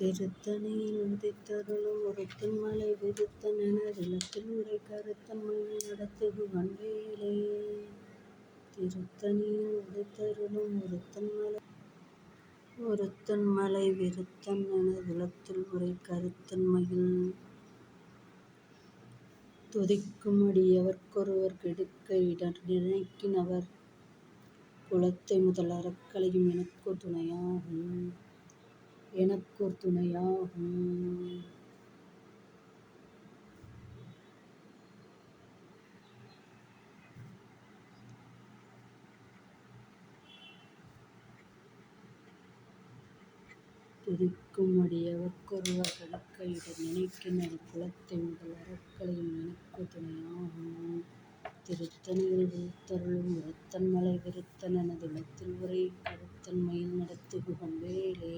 திருத்தணியில் உதித்தருளும் ஒருத்தன் மலை விருத்தன் எனதுள்ளத்தில் உரை கருத்தன் மையில் நடத்துகுவன் வேலே திருத்தணியில் உதித்தருளும் ஒருத்தன் மலை ஒருத்தன் மலை விருத்தன் எனதுளத்தில் உரை கருத்தன் மையில். துதிக்கும் கெடுக்க இடர் நினைக்கினவர். குலத்தை முதல் அறக்களையும் எனக்கு துணையாகும். எனக்கோர் துணையாகும். துதிக்கும் அடியவர்க்கொருவர் கெடுக்க இடர் குலத்தை உங்கள் அறக்களையும் எனக்கு துணையாகும். திருத்தணியில் உதித்தருளும் ஒருத்தன் மலை விருத்தன் எனதுள்ளத்தில் உரை கருத்தன் மையில் நடத்துகுவன் வேலே